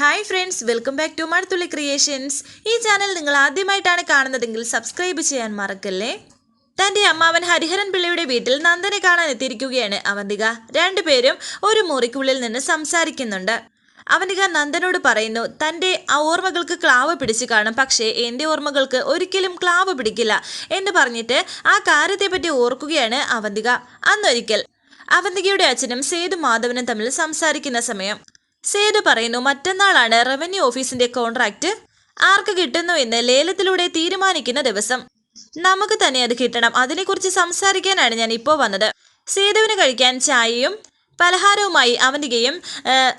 Hi friends welcome back to Mazhathulli creations ഈ channel നിങ്ങൾ ആദ്യമായിട്ടാണ് കാണുന്നതെങ്കിൽ സബ്സ്ക്രൈബ് ചെയ്യാൻ മറക്കല്ലേ? തന്റെ അമ്മാവൻ ഹരിഹരൻ പിള്ളയുടെ വീട്ടിൽ നന്ദനെ കാണാൻ എത്തിയിരിക്കുകയാണ്. അവന്തിക രണ്ടുപേരും ഒരു മുറിക്കുള്ളിൽ നിന്ന് സംസാരിക്കുന്നുണ്ട്. അവന്തിക നന്ദനോട് പറയുന്നു തന്റെ ആ ഓർമ്മകൾക്ക് ക്ലാവ് പിടിച്ചു കാണും. പക്ഷേ എന്റെ ഓർമ്മകൾക്ക് ഒരിക്കലും ക്ലാവ് പിടിക്കില്ല എന്ന് പറഞ്ഞിട്ട് ആ കാര്യത്തെപ്പറ്റി ഓർക്കുകയാണ് അവന്തിക. അന്നൊരിക്കൽ അവന്തികയുടെ അച്ഛനും സേതു മാധവനും തമ്മിൽ സംസാരിക്കുന്ന സമയം. സേതു പറയുന്നു മറ്റന്നാളാണ് റവന്യൂ ഓഫീസിന്റെ കോൺട്രാക്ട്. ആർക്ക് കിട്ടുന്നു എന്ന് ലേലത്തിലൂടെ തീരുമാനിക്കുന്ന ദിവസം. നമുക്ക് തന്നെ അത് കിട്ടണം. അതിനെക്കുറിച്ച് സംസാരിക്കാനാണ് ഞാൻ ഇപ്പോൾ വന്നത്. സേതുവിന് കഴിക്കാൻ ചായയും പലഹാരവുമായി അവന്തികയും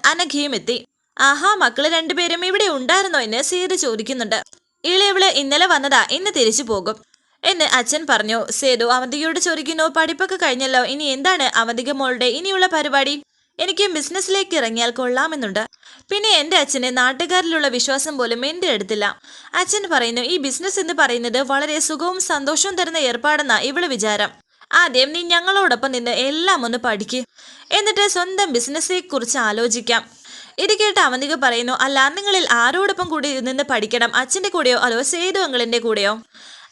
അനഘയും എത്തി. ആഹാ മക്കൾ രണ്ടുപേരും ഇവിടെ ഉണ്ടായിരുന്നോ? എന്ന് സേതു ചോദിക്കുന്നുണ്ട്. ഇളയവൾ ഇന്നലെ വന്നതാ. ഇന്ന് തിരിച്ചു പോകും. എന്ന് അച്ഛൻ പറഞ്ഞു. സേതു അവന്തികയോട് ചോദിക്കുന്നു പഠിപ്പൊക്കെ കഴിഞ്ഞല്ലോ. ഇനി എന്താണ് അവന്തിക മോളുടെ ഇനിയുള്ള പരിപാടി? എനിക്ക് ബിസിനസ്സിലേക്ക് ഇറങ്ങിയാൽ കൊള്ളാമെന്നുണ്ട്. പിന്നെ എന്റെ അച്ഛന് നാട്ടുകാരിലുള്ള വിശ്വാസം പോലും എന്റെ അടുത്തില്ല. അച്ഛൻ പറയുന്നു ഈ ബിസിനസ് എന്ന് പറയുന്നത് വളരെ സുഖവും സന്തോഷവും തരുന്ന ഏർപ്പാടെന്നാ ഇവൾ വിചാരം. ആദ്യം നീ ഞങ്ങളോടൊപ്പം നിന്ന് എല്ലാം ഒന്ന് പഠിക്ക്. എന്നിട്ട് സ്വന്തം ബിസിനസ്സിനെ കുറിച്ച് ആലോചിക്കാം. ഇത് കേട്ട് അവന്തിക പറയുന്നു അല്ല നിങ്ങളിൽ ആരോടൊപ്പം കൂടി നിന്ന് പഠിക്കണം? അച്ഛന്റെ കൂടെയോ? അതോ സേതു അങ്കിളിന്റെ കൂടെയോ?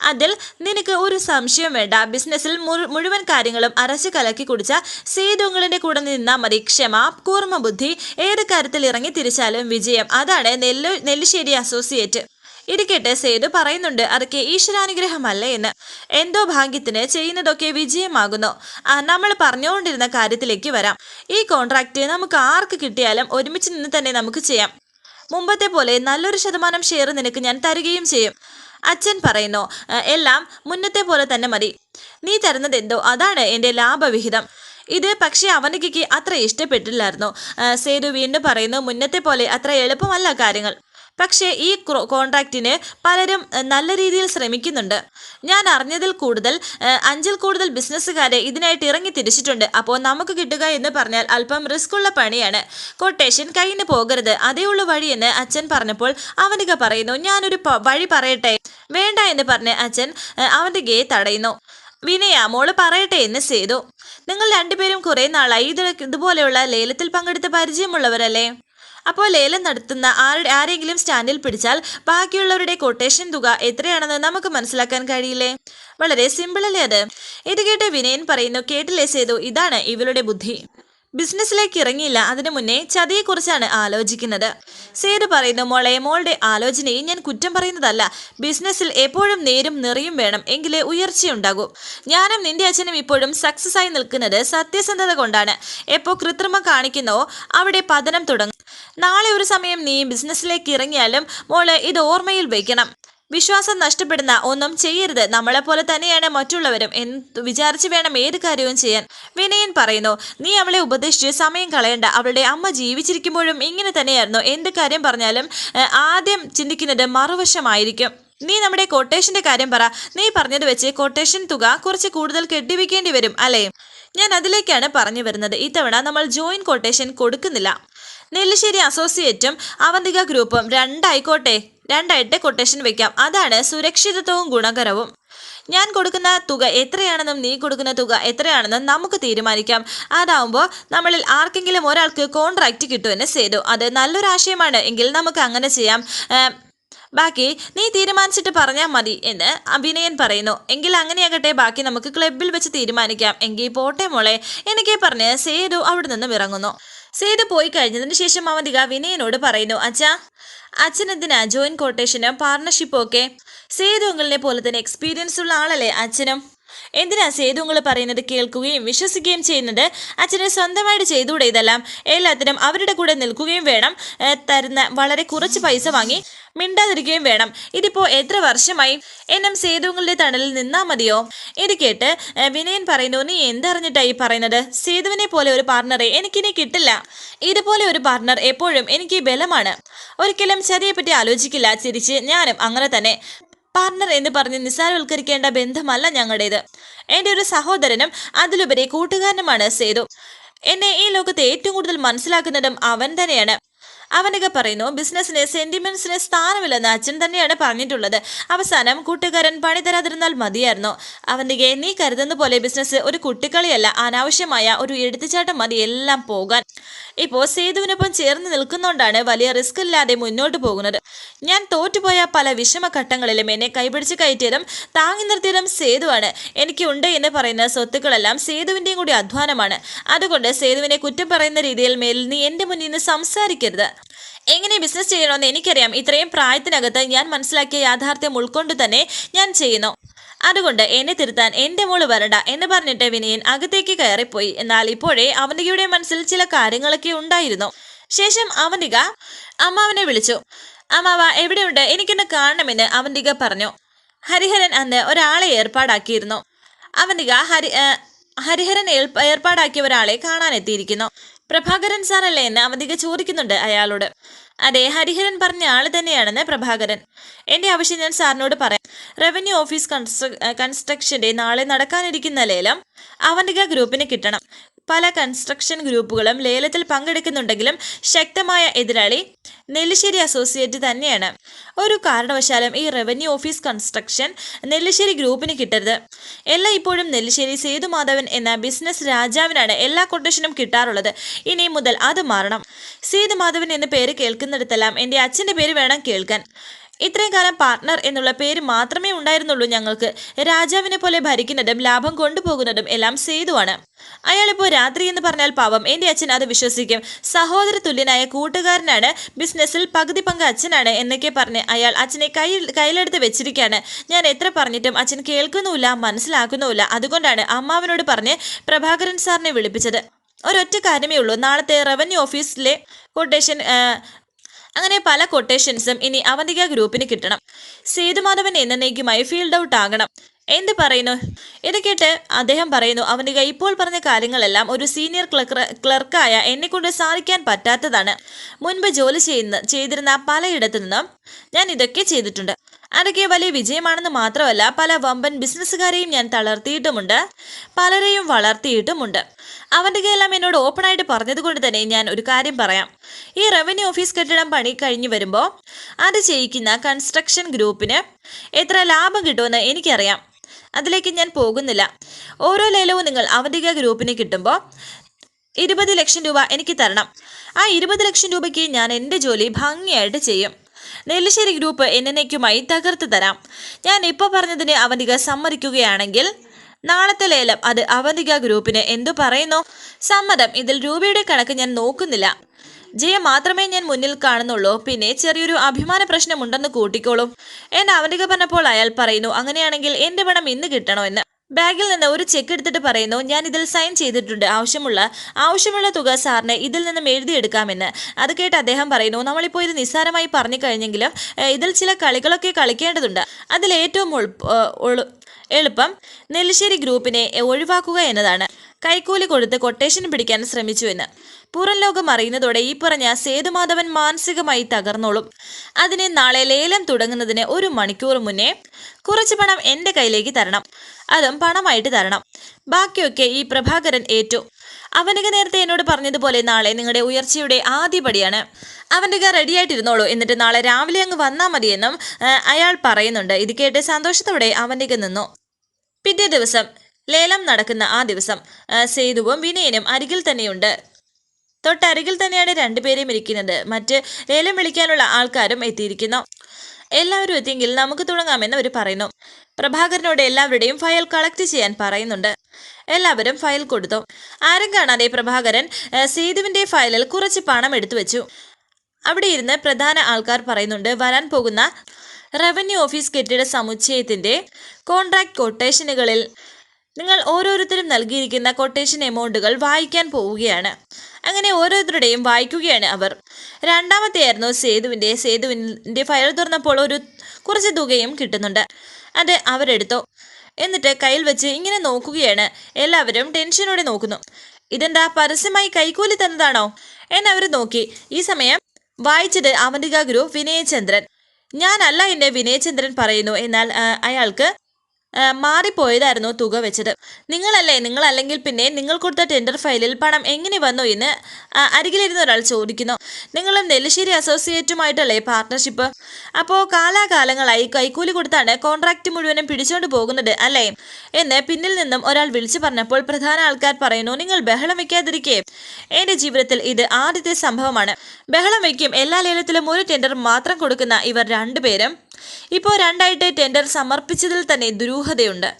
അതിൽ നിനക്ക് ഒരു സംശയം വേണ്ട. ബിസിനസ്സിൽ മുഴുവൻ കാര്യങ്ങളും അരച്ച് കലക്കി കുടിച്ച സേതുങ്ങളുടെ കൂടെ നിന്നാൽ മതി. ക്ഷമ കൂർമ്മ ബുദ്ധി ഏത് കാര്യത്തിൽ ഇറങ്ങി തിരിച്ചാലും വിജയം. അതാണ് നെല്ലു നെല്ലിശ്ശേരി അസോസിയേറ്റ്. ഇരിക്കട്ടെ കേട്ട് സേതു പറയുന്നുണ്ട് അതൊക്കെ ഈശ്വരാനുഗ്രഹമല്ലേ എന്ന്. എന്തോ ഭാഗ്യത്തിന് ചെയ്യുന്നതൊക്കെ വിജയമാകുന്നു. നമ്മൾ പറഞ്ഞുകൊണ്ടിരുന്ന കാര്യത്തിലേക്ക് വരാം. ഈ കോൺട്രാക്റ്റ് നമുക്ക് ആർക്ക് കിട്ടിയാലും ഒരുമിച്ച് നിന്ന് തന്നെ നമുക്ക് ചെയ്യാം. മുമ്പത്തെ പോലെ നല്ലൊരു ശതമാനം ഷെയർ നിനക്ക് ഞാൻ തരികയും ചെയ്യും. അച്ഛൻ പറയുന്നു എല്ലാം മുന്നത്തെ പോലെ തന്നെ മതി. നീ തരുന്നത് എന്തോ അതാണ് എന്റെ ലാഭവിഹിതം. ഇത് പക്ഷേ അവനിക്ക് അത്ര ഇഷ്ടപ്പെട്ടില്ലായിരുന്നു. സേതു വീണ്ടും പറയുന്നു മുന്നത്തെ പോലെ അത്ര എളുപ്പമല്ല കാര്യങ്ങൾ. പക്ഷേ ഈ കോൺട്രാക്റ്റിന് പലരും നല്ല രീതിയിൽ ശ്രമിക്കുന്നുണ്ട്. ഞാൻ അറിഞ്ഞതിൽ കൂടുതൽ അഞ്ചിൽ കൂടുതൽ ബിസിനസ്സുകാരെ ഇതിനായിട്ട് ഇറങ്ങി തിരിച്ചിട്ടുണ്ട്. അപ്പോൾ നമുക്ക് കിട്ടുക എന്ന് പറഞ്ഞാൽ അല്പം റിസ്ക് ഉള്ള പണിയാണ്. കൊട്ടേഷൻ കയ്യിന് പോകരുത്. അതേ ഉള്ളു എന്ന് അച്ഛൻ പറഞ്ഞപ്പോൾ അവനിക പറയുന്നു ഞാനൊരു വഴി പറയട്ടെ? വേണ്ട എന്ന് പറഞ്ഞ് അച്ഛൻ അവന്റെ ഗേ തടയുന്നു. വിനയ മോൾ പറയട്ടെ എന്ന് ചെയ്തു. നിങ്ങൾ രണ്ടുപേരും കുറെ നാളായി ഇത് ഇതുപോലെയുള്ള ലേലത്തിൽ പങ്കെടുത്ത പരിചയമുള്ളവരല്ലേ? അപ്പോൾ ലേലം നടത്തുന്ന ആരുടെ ആരെങ്കിലും സ്റ്റാൻഡിൽ പിടിച്ചാൽ ബാക്കിയുള്ളവരുടെ കൊട്ടേഷൻ തുക എത്രയാണെന്ന് നമുക്ക് മനസ്സിലാക്കാൻ കഴിയില്ലേ? വളരെ സിമ്പിളല്ലേ അത്? ഇത് കേട്ട് വിനയൻ പറയുന്നു കേട്ടില്ലേ സേതു? ഇതാണ് ഇവരുടെ ബുദ്ധി. ബിസിനസ്സിലേക്ക് ഇറങ്ങിയില്ല അതിനു മുന്നേ ചതിയെക്കുറിച്ചാണ് ആലോചിക്കുന്നത്. സേതു പറയുന്നു മോളെ മോളുടെ ആലോചനയെ ഞാൻ കുറ്റം പറയുന്നതല്ല. ബിസിനസ്സിൽ എപ്പോഴും നേരും നിറയും വേണം എങ്കിലേ ഉയർച്ചയുണ്ടാകൂ. ഞാനും നിന്റെ അച്ഛനും ഇപ്പോഴും സക്സസ് ആയി നിൽക്കുന്നത് സത്യസന്ധത കൊണ്ടാണ്. എപ്പോ കൃത്രിമം കാണിക്കുന്നോ അവിടെ പതനം തുടങ്ങും. നാളെ ഒരു സമയം നീ ബിസിനസ്സിലേക്ക് ഇറങ്ങിയാലും മോൾ ഇത് ഓർമ്മയിൽ വയ്ക്കണം വിശ്വാസം നഷ്ടപ്പെടുന്ന ഒന്നും ചെയ്യരുത്. നമ്മളെപ്പോലെ തന്നെയാണ് മറ്റുള്ളവരും എന്ന് വിചാരിച്ച് വേണം ഏത് കാര്യവും ചെയ്യാൻ. വിനയൻ പറയുന്നു നീ അവളെ ഉപദേശിച്ച് സമയം കളയണ്ട. അവളുടെ അമ്മ ജീവിച്ചിരിക്കുമ്പോഴും ഇങ്ങനെ തന്നെയായിരുന്നു. എന്ത് കാര്യം പറഞ്ഞാലും ആദ്യം ചിന്തിക്കുന്നത് മറുവശമായിരിക്കും. നീ നമ്മുടെ കൊട്ടേഷന്റെ കാര്യം പറ. നീ പറഞ്ഞത് വെച്ച് കൊട്ടേഷൻ തുക കുറച്ച് കൂടുതൽ കെട്ടിവെക്കേണ്ടി വരും അല്ലേ? ഞാൻ അതിലേക്കാണ് പറഞ്ഞു വരുന്നത്. ഇത്തവണ നമ്മൾ ജോയിൻ കൊട്ടേഷൻ കൊടുക്കുന്നില്ല. നെല്ലിശ്ശേരി അസോസിയേറ്റും അവന്തിക ഗ്രൂപ്പും രണ്ടായിക്കോട്ടെ രണ്ടായിട്ട് കൊട്ടേഷൻ വെക്കാം. അതാണ് സുരക്ഷിതത്വവും ഗുണകരവും. ഞാൻ കൊടുക്കുന്ന തുക എത്രയാണെന്നും നീ കൊടുക്കുന്ന തുക എത്രയാണെന്നും നമുക്ക് തീരുമാനിക്കാം. അതാവുമ്പോൾ നമ്മളിൽ ആർക്കെങ്കിലും ഒരാൾക്ക് കോൺട്രാക്റ്റ് കിട്ടുമെന്ന് ചെയ്തു അത് നല്ലൊരു ആശയമാണ്. എങ്കിൽ നമുക്ക് അങ്ങനെ ചെയ്യാം. ബാക്കി നീ തീരുമാനിച്ചിട്ട് പറഞ്ഞാൽ മതി എന്ന് അഭിനയൻ പറയുന്നു. എങ്കിൽ അങ്ങനെയാകട്ടെ ബാക്കി നമുക്ക് ക്ലബിൽ വെച്ച് തീരുമാനിക്കാം. എങ്കിൽ പോട്ടെ മോളെ എനിക്ക് പറഞ്ഞ് സേതു അവിടെ നിന്നും ഇറങ്ങുന്നു. സേതു പോയി കഴിഞ്ഞതിന് ശേഷം അവന്തിക വിനയനോട് പറയുന്നു അച്ഛാ അച്ഛൻ എന്തിനാ ജോയിന്റ് കോട്ടേഷനും പാർട്ണർഷിപ്പും ഒക്കെ? സേതു പോലെ തന്നെ എക്സ്പീരിയൻസ് ഉള്ള ആളല്ലേ അച്ഛനും? എന്തിനാ സേതുങ്ങൾ പറയുന്നത് കേൾക്കുകയും വിശ്വസിക്കുകയും ചെയ്യുന്നത്? അച്ഛനെ സ്വന്തമായിട്ട് ചെയ്തുകൂടെ ഇതെല്ലാം? എല്ലാത്തിനും അവരുടെ കൂടെ നിൽക്കുകയും വേണം. തരുന്ന വളരെ കുറച്ച് പൈസ വാങ്ങി മിണ്ടാതിരിക്കുകയും വേണം. ഇതിപ്പോ എത്ര വർഷമായി? എന്നും സേതുങ്ങളുടെ തണലിൽ നിന്നാ മതിയോ? ഇത് കേട്ട് വിനയൻ പറയുന്നു നീ എന്തറിഞ്ഞിട്ടായി പറയുന്നത്? സേതുവിനെ പോലെ ഒരു പാർട്ണറെ എനിക്കിനി കിട്ടില്ല. ഇതുപോലെ ഒരു പാർട്ണർ എപ്പോഴും എനിക്ക് ബലമാണ്. ഒരിക്കലും ചതിയെപ്പറ്റി ആലോചിക്കില്ല ചിരിച്ച്. ഞാനും അങ്ങനെ തന്നെ. പാർട്ണർ എന്ന് പറഞ്ഞ് നിസ്സാരവൽക്കരിക്കേണ്ട ബന്ധമല്ല ഞങ്ങളുടേത്. എന്റെ ഒരു സഹോദരനും അതിലുപരി കൂട്ടുകാരനുമാണ് സേതു. എന്നെ ഈ ലോകത്ത് ഏറ്റവും കൂടുതൽ മനസ്സിലാക്കുന്നതും അവൻ തന്നെയാണ്. അവനിക പറയുന്നു ബിസിനസ്സിന് സെന്റിമെന്റ്സിന് സ്ഥാനമില്ലെന്ന് അച്ഛൻ തന്നെയാണ് പറഞ്ഞിട്ടുള്ളത്. അവസാനം കൂട്ടുകാരൻ പണി തരാതിരുന്നാൽ മതിയായിരുന്നു. അവന്റെ നീ കരുതുന്ന പോലെ ബിസിനസ് ഒരു കുട്ടിക്കളിയല്ല. അനാവശ്യമായ ഒരു എടുത്തുചാട്ടം മതി. എല്ലാം പോകാൻ. ഇപ്പോൾ സേതുവിനൊപ്പം ചേർന്ന് നിൽക്കുന്നോണ്ടാണ് വലിയ റിസ്ക് ഇല്ലാതെ മുന്നോട്ട് പോകുന്നത്. ഞാൻ തോറ്റുപോയ പല വിഷമഘട്ടങ്ങളിലും എന്നെ കൈപിടിച്ച് കയറ്റിയതും താങ്ങി നിർത്തിയതും സേതുവാണ്. എനിക്കുണ്ട് എന്ന് പറയുന്ന സ്വത്തുക്കളെല്ലാം സേതുവിന്റെയും കൂടി അധ്വാനമാണ്. അതുകൊണ്ട് സേതുവിനെ കുറ്റം പറയുന്ന രീതിയിൽ മേലിൽ നീ എന്റെ മുന്നിൽ നിന്ന് സംസാരിക്കരുത്. എങ്ങനെ ബിസിനസ് ചെയ്യണമെന്ന് എനിക്കറിയാം. ഇത്രയും പ്രായത്തിനകത്ത് ഞാൻ മനസ്സിലാക്കിയ യാഥാർത്ഥ്യം ഉൾക്കൊണ്ട് തന്നെ ഞാൻ ചെയ്യുന്നു. അതുകൊണ്ട് എന്നെ തിരുത്താൻ എന്റെ മോൾ വരണ്ട എന്ന് പറഞ്ഞിട്ട് വിനയൻ അകത്തേക്ക് കയറിപ്പോയി. എന്നാൽ ഇപ്പോഴേ അവന്തികയുടെ മനസ്സിൽ ചില കാര്യങ്ങളൊക്കെ ഉണ്ടായിരുന്നു. ശേഷം അവന്തിക അമ്മാവനെ വിളിച്ചു. അമ്മാവ എവിടെയുണ്ട്? എനിക്കൊന്ന് കാണണമെന്ന് അവന്തിക പറഞ്ഞു. ഹരിഹരൻ അന്ന് ഒരാളെ ഏർപ്പാടാക്കിയിരുന്നു. അവന്തിക ഹരി ഹരിഹരൻ ഏർപ്പാടാക്കിയ ഒരാളെ കാണാനെത്തിയിരിക്കുന്നു. പ്രഭാകരൻ സാറല്ലേ? എന്ന് അവധിക ചോദിക്കുന്നുണ്ട് അയാളോട്. അതെ ഹരിഹരൻ പറഞ്ഞ ആൾ തന്നെയാണെന്ന് പ്രഭാകരൻ. എന്റെ ആവശ്യം ഞാൻ സാറിനോട് പറയാം. റവന്യൂ ഓഫീസ് കൺസ്ട്രക്ഷന്റെ നാളെ നടക്കാനിരിക്കുന്ന ലേലം അവന്റിക ഗ്രൂപ്പിന് കിട്ടണം. പല കൺസ്ട്രക്ഷൻ ഗ്രൂപ്പുകളും ലേലത്തിൽ പങ്കെടുക്കുന്നുണ്ടെങ്കിലും ശക്തമായ എതിരാളി നെല്ലിശ്ശേരി അസോസിയേറ്റ് തന്നെയാണ്. ഒരു കാരണവശാലും ഈ റവന്യൂ ഓഫീസ് കൺസ്ട്രക്ഷൻ നെല്ലിശ്ശേരി ഗ്രൂപ്പിന് കിട്ടരുത്. എല്ലാം ഇപ്പോഴും നെല്ലിശ്ശേരി സേതുമാധവൻ എന്ന ബിസിനസ് രാജാവിനാണ് എല്ലാ കൊട്ടേഷനും കിട്ടാറുള്ളത്. ഇനി മുതൽ അത് മാറണം. സേതുമാധവൻ എന്ന പേര് കേൾക്കുന്നിടത്തെല്ലാം എന്റെ അച്ഛന്റെ പേര് വേണം കേൾക്കാൻ. ഇത്രയും കാലം പാർട്ട്ണർ എന്നുള്ള പേര് മാത്രമേ ഉണ്ടായിരുന്നുള്ളൂ ഞങ്ങൾക്ക്. രാജാവിനെ പോലെ ഭരിക്കുന്നതും ലാഭം കൊണ്ടുപോകുന്നതും എല്ലാം സേതുവാണ്. അയാളിപ്പോൾ രാത്രി എന്ന് പറഞ്ഞാൽ പാവം. എന്റെ അച്ഛൻ അത് വിശ്വസിക്കും. സഹോദര തുല്യനായ കൂട്ടുകാരനാണ്. ബിസിനസ്സിൽ പകുതി പങ്ക് അച്ഛനാണ് എന്നൊക്കെ പറഞ്ഞ് അയാൾ അച്ഛനെ കയ്യിൽ കയ്യിലെടുത്ത് വെച്ചിരിക്കുകയാണ്. ഞാൻ എത്ര പറഞ്ഞിട്ടും അച്ഛൻ കേൾക്കുന്നുമില്ല മനസ്സിലാക്കുന്നുമില്ല. അതുകൊണ്ടാണ് അമ്മാവനോട് പറഞ്ഞ് പ്രഭാകരൻ സാറിനെ വിളിപ്പിച്ചത്. ഒരൊറ്റ കാര്യമേ ഉള്ളൂ. നാളത്തെ റവന്യൂ ഓഫീസിലെ കൊട്ടേഷൻ അങ്ങനെ പല കൊട്ടേഷൻസും ഇനി അവന്തിക ഗ്രൂപ്പിന് കിട്ടണം. സേതുമാധവൻ എന്നേക്കുമായി ഫീൽഡ് ഔട്ട് ആകണം. എന്ത് പറയുന്നു? ഇത് കേട്ട് അദ്ദേഹം പറയുന്നു അവന്തിക ഇപ്പോൾ പറഞ്ഞ കാര്യങ്ങളെല്ലാം ഒരു സീനിയർ ക്ലർക്ക് ക്ലർക്കായ എന്നെക്കൊണ്ട് സാധിക്കാൻ പറ്റാത്തതാണ്. മുൻപ് ജോലി ചെയ്യുന്ന ചെയ്തിരുന്ന പലയിടത്തു നിന്നും ഞാൻ ഇതൊക്കെ ചെയ്തിട്ടുണ്ട്. അതൊക്കെ വലിയ വിജയമാണെന്ന് മാത്രമല്ല പല വമ്പൻ ബിസിനസ്സുകാരെയും ഞാൻ തളർത്തിയിട്ടുമുണ്ട്. പലരെയും വളർത്തിയിട്ടുമുണ്ട്. അവന്റെ എല്ലാം എന്നോട് ഓപ്പണായിട്ട് പറഞ്ഞതുകൊണ്ട് തന്നെ ഞാൻ ഒരു കാര്യം പറയാം. ഈ റവന്യൂ ഓഫീസ് കെട്ടിടം പണി കഴിഞ്ഞു വരുമ്പോൾ അത് ചെയ്യിക്കുന്ന കൺസ്ട്രക്ഷൻ ഗ്രൂപ്പിന് എത്ര ലാഭം കിട്ടുമെന്ന് എനിക്കറിയാം. അതിലേക്ക് ഞാൻ പോകുന്നില്ല. ഓരോ ലേലവും നിങ്ങൾ അവധിക ഗ്രൂപ്പിന് കിട്ടുമ്പോൾ ഇരുപത് ലക്ഷം രൂപ എനിക്ക് തരണം. ആ ഇരുപത് ലക്ഷം രൂപയ്ക്ക് ഞാൻ എന്റെ ജോലി ഭംഗിയായിട്ട് ചെയ്യും. നെല്ലിശ്ശേരി ഗ്രൂപ്പ് എന്നേക്കുമായി തകർത്ത് തരാം. ഞാൻ ഇപ്പോൾ പറഞ്ഞതിന് അവന്തിക സമ്മതിക്കുകയാണെങ്കിൽ നാളത്തെ ലേലം അത് അവന്തിക ഗ്രൂപ്പിന് എന്തു പറയുന്നു? സമ്മതം ഇതിൽ രൂപയുടെ കണക്ക് ഞാൻ നോക്കുന്നില്ല. ജയം മാത്രമേ ഞാൻ മുന്നിൽ കാണുന്നുള്ളൂ. പിന്നെ ചെറിയൊരു അഭിമാന പ്രശ്നമുണ്ടെന്ന് കൂട്ടിക്കോളും. എന്ന് അവന്തിക പറഞ്ഞപ്പോൾ അയാൾ പറയുന്നു അങ്ങനെയാണെങ്കിൽ എന്റെ പണം ഇന്ന് കിട്ടണോ എന്ന് ബാഗിൽ നിന്ന് ഒരു ചെക്ക് എടുത്തിട്ട് പറയുന്നു ഞാൻ ഇതിൽ സൈൻ ചെയ്തിട്ടുണ്ട്. ആവശ്യമുള്ള ആവശ്യമുള്ള തുക സാറിന് ഇതിൽ നിന്നും എഴുതിയെടുക്കാമെന്ന് അത് കേട്ട് അദ്ദേഹം പറയുന്നു നമ്മളിപ്പോൾ ഇത് നിസ്സാരമായി പറഞ്ഞു കഴിഞ്ഞെങ്കിലും ഇതിൽ ചില കളികളൊക്കെ കളിക്കേണ്ടതുണ്ട്. അതിൽ ഏറ്റവും എളുപ്പം നെല്ലിശ്ശേരി ഗ്രൂപ്പിനെ ഒഴിവാക്കുക എന്നതാണ്. കൈക്കൂലി കൊടുത്ത് കൊട്ടേഷൻ പിടിക്കാൻ ശ്രമിച്ചു എന്ന്. പുറം ലോകം അറിയുന്നതോടെ ഈ പറഞ്ഞ സേതുമാധവൻ മാനസികമായി തകർന്നോളും. അതിന് നാളെ ലേലം തുടങ്ങുന്നതിന് ഒരു മണിക്കൂർ മുന്നേ കുറച്ച് പണം എന്റെ കയ്യിലേക്ക് തരണം. അതും പണമായിട്ട് തരണം. ബാക്കിയൊക്കെ ഈ പ്രഭാകരൻ ഏറ്റു. അവനൊക്കെ നേരത്തെ എന്നോട് പറഞ്ഞതുപോലെ നാളെ നിങ്ങളുടെ ഉയർച്ചയുടെ ആദ്യപടിയാണ്. അവന്റെ റെഡിയായിട്ടിരുന്നോളൂ എന്നിട്ട് നാളെ രാവിലെ അങ്ങ് വന്നാൽ മതിയെന്നും അയാൾ പറയുന്നുണ്ട്. ഇത് കേട്ട് സന്തോഷത്തോടെ അവന്റെ നിന്നു. പിറ്റേ ദിവസം ലേലം നടക്കുന്ന ആ ദിവസം സേതുവും വിനയനും അരികിൽ തന്നെയുണ്ട്. തൊട്ടരികിൽ തന്നെയാണ് രണ്ടുപേരെയും ഇരിക്കുന്നത്. മറ്റ് ലേലം വിളിക്കാനുള്ള ആൾക്കാരും എത്തിയിരിക്കുന്നു. എല്ലാവരും എത്തിയെങ്കിൽ നമുക്ക് തുടങ്ങാമെന്ന് അവർ പറയുന്നു. പ്രഭാകരനോട് എല്ലാവരുടെയും ഫയൽ കളക്ട് ചെയ്യാൻ പറയുന്നുണ്ട്. എല്ലാവരും ഫയൽ കൊടുത്തു. ആരും കാണാതെ പ്രഭാകരൻ സേതുവിന്റെ ഫയലിൽ കുറച്ച് പണം എടുത്തു വെച്ചു. അവിടെ ഇരുന്ന് പ്രധാന ആൾക്കാർ പറയുന്നുണ്ട് വരാൻ പോകുന്ന റവന്യൂ ഓഫീസ് കെട്ടിട സമുച്ചയത്തിന്റെ കോൺട്രാക്ട് കൊട്ടേഷനുകളിൽ നിങ്ങൾ ഓരോരുത്തരും നൽകിയിരിക്കുന്ന കൊട്ടേഷൻ എമൗണ്ടുകൾ വായിക്കാൻ പോവുകയാണ്. അങ്ങനെ ഓരോരുത്തരുടെയും വായിക്കുകയാണ് അവർ. രണ്ടാമത്തെയായിരുന്നു സേതുവിന്റെ. സേതുവിന്റെ ഫയൽ തുറന്നപ്പോൾ ഒരു കുറച്ച് തുകയും കിട്ടുന്നുണ്ട്. അത് അവരെടുത്തു എന്നിട്ട് കയ്യിൽ വെച്ച് ഇങ്ങനെ നോക്കുകയാണ്. എല്ലാവരും ടെൻഷനോടെ നോക്കുന്നു. ഇതെന്താ പരസ്യമായി കൈക്കൂലി തന്നതാണോ? എന്നവർ നോക്കി. ഈ സമയം വായിച്ചത് അവന്തിക ഗുരു വിനയചന്ദ്രൻ. ഞാനല്ല എന്നെ വിനയചന്ദ്രൻ പറയുന്നു. എന്നാൽ അയാൾക്ക് മാറിപ്പോയതായിരുന്നു തുക വെച്ചത്. നിങ്ങളല്ലേ നിങ്ങളല്ലെങ്കിൽ പിന്നെ നിങ്ങൾ കൊടുത്ത ടെൻഡർ ഫയലിൽ പണം എങ്ങനെ വന്നു എന്ന് അരികിലിരുന്ന ഒരാൾ ചോദിക്കുന്നു. നിങ്ങളും നെല്ലിശ്ശേരി അസോസിയേറ്റുമായിട്ടല്ലേ പാർട്ട്ണർഷിപ്പ് അപ്പോൾ കാലാകാലങ്ങളായി കൈക്കൂലി കൊടുത്താണ് കോൺട്രാക്റ്റ് മുഴുവനും പിടിച്ചുകൊണ്ട് പോകുന്നത് അല്ലേ? എന്ന് പിന്നിൽ നിന്നും ഒരാൾ വിളിച്ചു പറഞ്ഞപ്പോൾ പ്രധാന ആൾക്കാർ പറയുന്നു നിങ്ങൾ ബഹളം വയ്ക്കാതിരിക്കേ എന്റെ ജീവിതത്തിൽ ഇത് ആദ്യത്തെ സംഭവമാണ്. ബഹളം വയ്ക്കും എല്ലാ ലേലത്തിലും ഒരു ടെൻഡർ മാത്രം കൊടുക്കുന്ന ഇവർ രണ്ടുപേരും ഇപ്പോൾ രണ്ടായിട്ട് ടെൻഡർ സമർപ്പിച്ചതിൽ തന്നെ ദുരൂഹതയുണ്ട്.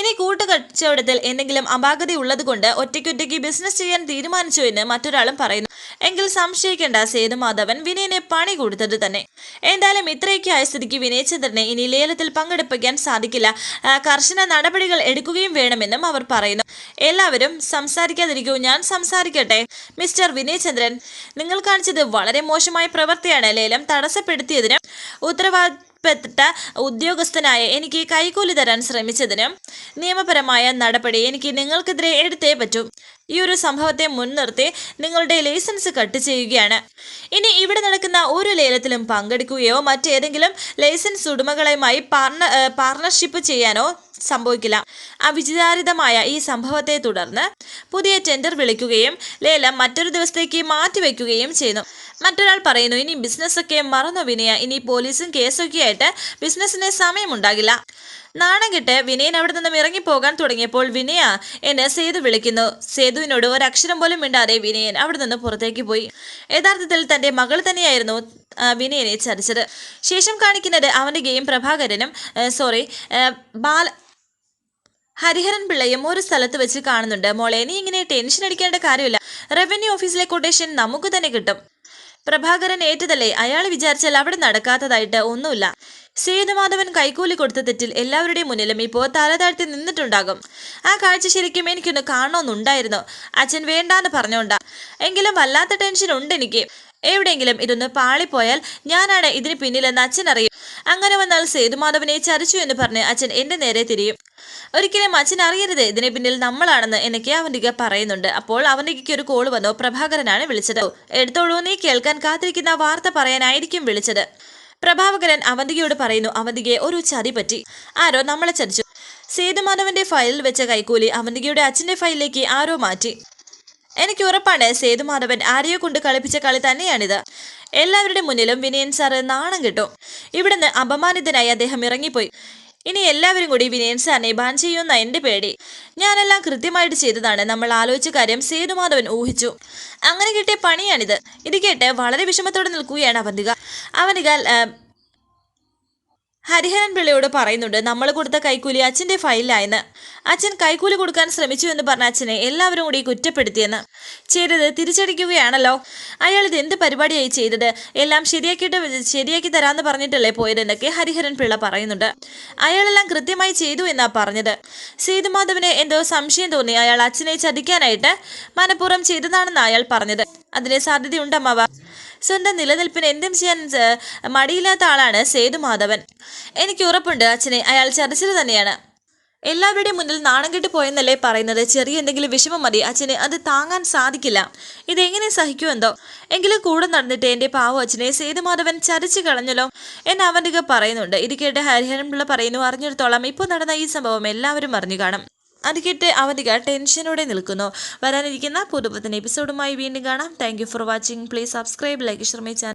ഇനി കൂട്ടുകച്ചവടത്തിൽ എന്തെങ്കിലും അപാകത ഉള്ളതുകൊണ്ട് ഒറ്റയ്ക്കൊറ്റയ്ക്ക് ബിസിനസ് ചെയ്യാൻ തീരുമാനിച്ചു എന്ന് മറ്റൊരാളും പറയുന്നു. എങ്കിൽ സംശയിക്കേണ്ട സേതുമാധവൻ വിനയനെ പണി കൊടുത്തത് തന്നെ. എന്തായാലും ഇത്രയൊക്കെ ആയ സ്ഥിതിക്ക് വിനയചന്ദ്രനെ ഇനി ലേലത്തിൽ പങ്കെടുപ്പിക്കാൻ സാധിക്കില്ല. കർശന നടപടികൾ എടുക്കുകയും വേണമെന്നും അവർ പറയുന്നു. എല്ലാവരും സംസാരിക്കാതിരിക്കൂ ഞാൻ സംസാരിക്കട്ടെ. മിസ്റ്റർ വിനയചന്ദ്രൻ നിങ്ങൾ കാണിച്ചത് വളരെ മോശമായ പ്രവൃത്തിയാണ്. ലേലം തടസ്സപ്പെടുത്തിയതിന് ഉത്തരവാദിത്തപ്പെട്ട ഉദ്യോഗസ്ഥനായ എനിക്ക് കൈക്കൂലി തരാൻ ശ്രമിച്ചതിനും നിയമപരമായ നടപടി എനിക്ക് നിങ്ങൾക്കെതിരെ എടുത്തേ പറ്റൂ. ഈ ഒരു സംഭവത്തെ മുൻനിർത്തി നിങ്ങളുടെ ലൈസൻസ് കട്ട് ചെയ്യുകയാണ്. ഇനി ഇവിടെ നടക്കുന്ന ഒരു ലേലത്തിലും പങ്കെടുക്കുകയോ മറ്റേതെങ്കിലും ലൈസൻസ് ഉടമകളുമായി പാർട്ണ പാർട്ണർഷിപ്പ് ചെയ്യാനോ സംഭവിക്കില്ല. അവിചാരിതമായ ഈ സംഭവത്തെ തുടർന്ന് പുതിയ ടെൻഡർ വിളിക്കുകയും ലേലം മറ്റൊരു ദിവസത്തേക്ക് മാറ്റിവെക്കുകയും ചെയ്യുന്നു. മറ്റൊരാൾ പറയുന്നു ഇനി ബിസിനസ്സൊക്കെ മറന്നു വിനയ. ഇനി പോലീസും കേസൊക്കെ ആയിട്ട് ബിസിനസ്സിന് സമയമുണ്ടാകില്ല. നാണം കിട്ട് വിനയൻ അവിടെ നിന്നും ഇറങ്ങിപ്പോകാൻ തുടങ്ങിയപ്പോൾ വിനയ എന്നെ സേതു വിളിക്കുന്നു. സേതുവിനോട് അക്ഷരം പോലും മിണ്ടാതെ വിനയൻ അവിടെ നിന്ന് പുറത്തേക്ക് പോയി. യഥാർത്ഥത്തിൽ തന്റെ മകൾ തന്നെയായിരുന്നു വിനയനെ ചതിച്ചത്. ശേഷം കാണിക്കുന്നത് അവന്റെ ഗെയിം പ്രഭാകരനും സോറി ബാല ഹരിഹരൻ പിള്ളയും ഒരു സ്ഥലത്ത് വെച്ച് കാണുന്നുണ്ട്. മോളെ നീ ഇങ്ങനെ ടെൻഷൻ അടിക്കേണ്ട കാര്യമില്ല. റവന്യൂ ഓഫീസിലെ കൊട്ടേഷൻ നമുക്ക് തന്നെ കിട്ടും. പ്രഭാകരൻ ഏറ്റതല്ലേ? അയാൾ വിചാരിച്ചാൽ അവിടെ നടക്കാത്തതായിട്ട് ഒന്നുമില്ല. സേതുമാധവൻ കൈക്കൂലി കൊടുത്ത തെറ്റിൽ എല്ലാവരുടെയും മുന്നിലും ഇപ്പോൾ തലതാഴ്ത്തി നിന്നിട്ടുണ്ടാകും. ആ കാഴ്ച ശരിക്കും എനിക്കൊന്ന് കാണണമെന്നുണ്ടായിരുന്നു. അച്ഛൻ വേണ്ടാന്ന് പറഞ്ഞോണ്ട. എങ്കിലും വല്ലാത്ത ടെൻഷൻ ഉണ്ട് എനിക്ക്. എവിടെയെങ്കിലും ഇതൊന്ന് പാളിപ്പോയാൽ ഞാനാണ് ഇതിന് പിന്നിലെന്ന് അച്ഛൻ അറിയും. അങ്ങനെ വന്നാൽ സേതുമാധവനെ ചതിച്ചു എന്ന് പറഞ്ഞ് അച്ഛൻ എന്റെ നേരെ തിരിയും. ഒരിക്കലും അച്ഛൻ അറിയരുത്. ഇതിന് പിന്നിൽ നമ്മളാണെന്ന് എനിക്ക് അവന്തിക പറയുന്നുണ്ട്. അപ്പോൾ അവന്തികയ്ക്ക് ഒരു കോൾ വന്നു. പ്രഭാകരനാണ് വിളിച്ചത്. എടുത്തോളൂ നീ കേൾക്കാൻ കാത്തിരിക്കുന്ന വാർത്ത പറയാനായിരിക്കും വിളിച്ചത്. പ്രഭാകരൻ അവന്തികയോട് പറയുന്നു അവന്തികയെ ഒരു ചതി പറ്റി. ആരോ നമ്മളെ ചതിച്ചു. സേതുമാധവന്റെ ഫയലിൽ വെച്ച കൈക്കൂലി അവന്തികയുടെ അച്ഛന്റെ ഫയലിലേക്ക് ആരോ മാറ്റി. എനിക്ക് ഉറപ്പാണ് സേതുമാധവൻ ആരെയോ കൊണ്ട് കളിപ്പിച്ച കളി തന്നെയാണിത്. എല്ലാവരുടെ മുന്നിലും വിനയൻ സാറ് നാണം കിട്ടും. ഇവിടുന്ന് അപമാനിതനായി അദ്ദേഹം ഇറങ്ങിപ്പോയി. ഇനി എല്ലാവരും കൂടി വിനയൻ സാറിനെ ബാൻ ചെയ്യുമെന്ന എന്റെ പേടി. ഞാനെല്ലാം കൃത്യമായിട്ട് ചെയ്തതാണ്. നമ്മൾ ആലോചിച്ച കാര്യം സേതുമാധവൻ ഊഹിച്ചു. അങ്ങനെ കിട്ടിയ പണിയാണിത്. ഇത് കേട്ട് വളരെ വിഷമത്തോടെ നിൽക്കുകയാണ് അവന്തിക. ആ, ഹരിഹരൻ പിള്ളയോട് പറയുന്നുണ്ട് നമ്മൾ കൊടുത്ത കൈക്കൂലി അച്ഛന്റെ ഫയലിലായെന്ന്. അച്ഛൻ കൈക്കൂലി കൊടുക്കാൻ ശ്രമിച്ചു എന്ന് പറഞ്ഞ അച്ഛനെ എല്ലാവരും കൂടി കുറ്റപ്പെടുത്തിയെന്ന്. ചെയ്തത് തിരിച്ചടിക്കുകയാണല്ലോ. അയാൾ ഇത് എന്ത് പരിപാടിയായി ചെയ്തത്? എല്ലാം ശരിയാക്കിയിട്ട് ശരിയാക്കി തരാമെന്ന് പറഞ്ഞിട്ടല്ലേ പോയതെന്നൊക്കെ ഹരിഹരൻ പിള്ള പറയുന്നുണ്ട്. അയാളെല്ലാം കൃത്യമായി ചെയ്തു എന്നാ പറഞ്ഞത്. സേതുമാധവന് എന്തോ സംശയം തോന്നി. അയാൾ അച്ഛനെ ചതിക്കാനായിട്ട് മനഃപൂർവം ചെയ്തതാണെന്ന് അയാൾ പറഞ്ഞത്. അതിന് സാധ്യതയുണ്ടമ്മാവ. സ്വന്തം നിലനിൽപ്പിന് എന്തും ചെയ്യാൻ മടിയില്ലാത്ത ആളാണ് സേതു മാധവൻ. എനിക്ക് ഉറപ്പുണ്ട് അച്ഛനെ അയാൾ ചർച്ചിൽ തന്നെയാണ്. എല്ലാവരുടെയും മുന്നിൽ നാണം കെട്ട് പോയെന്നല്ലേ പറയുന്നത്? ചെറിയ എന്തെങ്കിലും വിഷമം മതി. അച്ഛന് അത് താങ്ങാൻ സാധിക്കില്ല. ഇതെങ്ങനെ സഹിക്കുമെന്തോ എങ്കിലും കൂടെ നടന്നിട്ട് എന്റെ പാവം അച്ഛനെ സേതുമാധവൻ ചതിച്ചു കളഞ്ഞല്ലോ എന്ന് അവന്റെ പറയുന്നുണ്ട്. ഇത് കേട്ട് ഹരിഹരൻ പിള്ള പറയുന്നു അറിഞ്ഞിടത്തോളം ഇപ്പോൾ നടന്ന ഈ സംഭവം എല്ലാവരും അറിഞ്ഞു കാണും. അത് കേട്ട് അവധിക ടെൻഷനോടെ നിൽക്കുന്നു. വരാനിരിക്കുന്ന പുതുപുത്തൻ എപ്പിസോഡുമായി വീണ്ടും കാണാം. Thank for watching please subscribe like share my channel